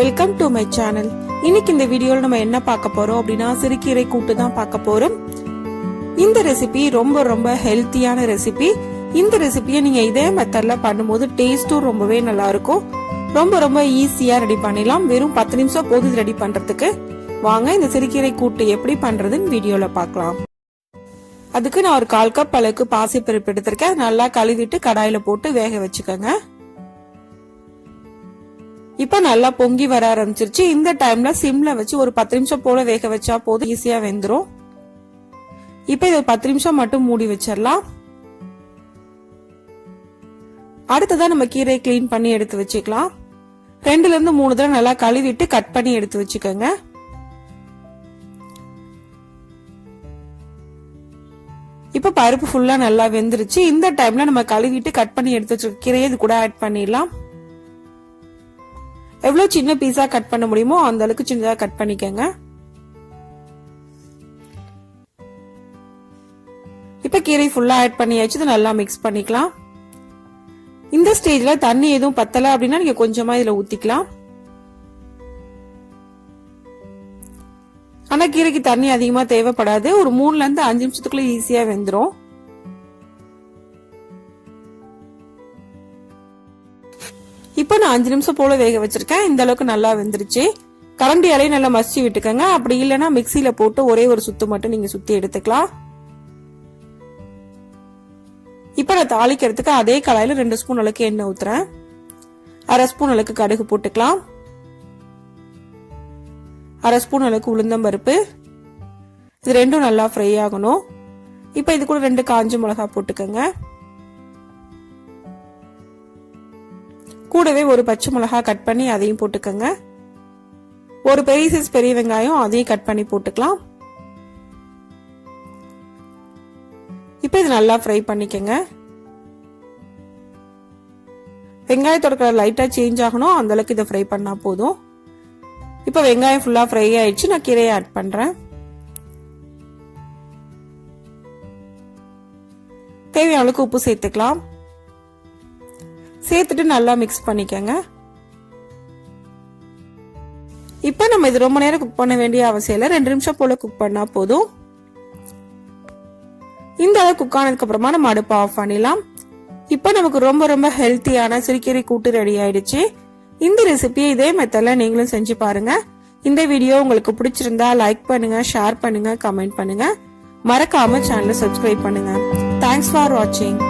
Welcome to my channel இன்னைக்கு இந்த வீடியோல நம்ம என்ன பார்க்க போறோம் அப்படின்னா சிறுகீரை கூட்டு தான் பார்க்க போறோம். இந்த ரெசிபி ரொம்ப ரொம்ப ஹெல்த்தியான ரெசிபி இந்த ரெசிபியை நீங்க இதே மெத்தட்ல பண்ணும்போது டேஸ்டும் ரொம்பவே நல்லா இருக்கும் ரொம்ப ரொம்ப ஈஸியா ரெடி பண்ணிடலாம். வெறும் பத்து நிமிஷம் போது ரெடி பண்றதுக்கு. வாங்க இந்த சிறுகீரை கூட்டு எப்படி பண்றதுன்னு வீடியோல பார்க்கலாம். அதுக்கு நான் ஒரு கால் கப் அளவுக்கு பாசிப்பருப்பு எடுத்திருக்கேன். நல்லா கழுவிட்டு கடாயில போட்டு வேக வச்சுக்கோங்க. இப்போ நல்லா பொங்கி வர ஆரம்பிச்சிருச்சு. இந்த டைம்ல சிம்ல வச்சு ஒரு பத்து நிமிஷம் போல வேக வச்சா போதும் ஈஸியா வெந்துடும் இப்ப இது பத்து நிமிஷம் மட்டும் மூடி வச்சிடலாம். அடுத்ததான் நம்ம கீரையை க்ளீன் பண்ணி எடுத்து வச்சுக்கலாம். ரெண்டுல இருந்து மூணு தடவை நல்லா கழுவிட்டு கட் பண்ணி எடுத்து வச்சுக்கோங்க. இப்ப பருப்பு ஃபுல்லா நல்லா வெந்துருச்சு. இந்த டைம்ல நம்ம கழுவிட்டு கட் பண்ணி எடுத்து வச்சிருக்க கீரையை இது கூட ஆட் பண்ணிடலாம். எவ்வளவு சின்ன பீஸா கட் பண்ண முடியுமோ அந்த அளவுக்கு சின்னதா கட் பண்ணிக்கோங்க. இப்ப கீரை ஃபுல்லா ஆட் பண்ணியாச்சு. இதை நல்லா மிக்ஸ் பண்ணிக்கலாம். இந்த ஸ்டேஜ்ல தண்ணி எதுவும் பத்தல அப்படின்னா நீங்க கொஞ்சமா இதுல ஊத்திக்கலாம். ஆனா கீரைக்கு தண்ணி அதிகமா தேவைப்படாது. ஒரு மூணுல இருந்து அஞ்சு நிமிஷத்துக்குள்ள ஈஸியா வெந்துடும் இப்போ நான் அஞ்சு நிமிஷம் போல வேக வச்சிருக்கேன். இந்த அளவுக்கு நல்லா வெந்துருச்சு. கரண்டியாலையும் நல்லா மசிச்சு விட்டுக்கோங்க. அப்படி இல்லைன்னா மிக்சியில போட்டு ஒரே ஒரு சுத்து மட்டும் நீங்க சுத்தி எடுத்துக்கலாம். இப்போ நான் தாளிக்கிறதுக்கு அதே கடாயில ரெண்டு ஸ்பூன் அளவுக்கு எண்ணெய் ஊத்துறேன். அரை ஸ்பூன் அளவுக்கு கடுகு போட்டுக்கலாம். அரை ஸ்பூன் அளவுக்கு உளுந்தம்பருப்பு இது ரெண்டும் நல்லா ஃப்ரை ஆகணும். இப்போ இது கூட ரெண்டு காஞ்ச மிளகா போட்டுக்கோங்க. கூடவே ஒரு பச்சை மிளகா கட் பண்ணி அதையும் போட்டுக்கோங்க. ஒரு பெரிய சைஸ் பெரிய வெங்காயம் அதையும் கட் பண்ணி போட்டுக்கலாம். இப்போ இது நல்லா ஃப்ரை பண்ணிக்கோங்க. வெங்காயத்தோட கலர் லைட்டாக சேஞ்ச் ஆகணும். அந்தளவுக்கு இதை ஃப்ரை பண்ணால் போதும். இப்போ வெங்காயம் ஃபுல்லாக ஃப்ரை ஆயிடுச்சு. நான் கீரையை ஆட் பண்ணுறேன் தேவையான அளவுக்கு உப்பு சேர்த்துக்கலாம். சேர்த்துட்டு நல்லா மிக்ஸ் பண்ணிக்கோங்க. இப்போ நம்ம இது ரொம்ப நேரம் குக் பண்ண வேண்டிய அவசியம் இல்லை. ரெண்டு நிமிஷம் போல குக் பண்ணா போதும். இந்த அளவு குக் ஆனதுக்கு அப்புறமா நம்ம அடுப்பை ஆஃப் பண்ணிடலாம். இப்போ நமக்கு ரொம்ப ரொம்ப ஹெல்த்தியான சிறுகீரை கூட்டு ரெடி ஆயிடுச்சு. இந்த ரெசிபியை இதே மெத்தட்ல நீங்களும் செஞ்சு பாருங்க. இந்த வீடியோ உங்களுக்கு பிடிச்சிருந்தா லைக் பண்ணுங்க ஷேர் பண்ணுங்க கமெண்ட் பண்ணுங்க. மறக்காம சேனலை சப்ஸ்கிரைப் பண்ணுங்க. தேங்க்ஸ் ஃபார் வாட்சிங்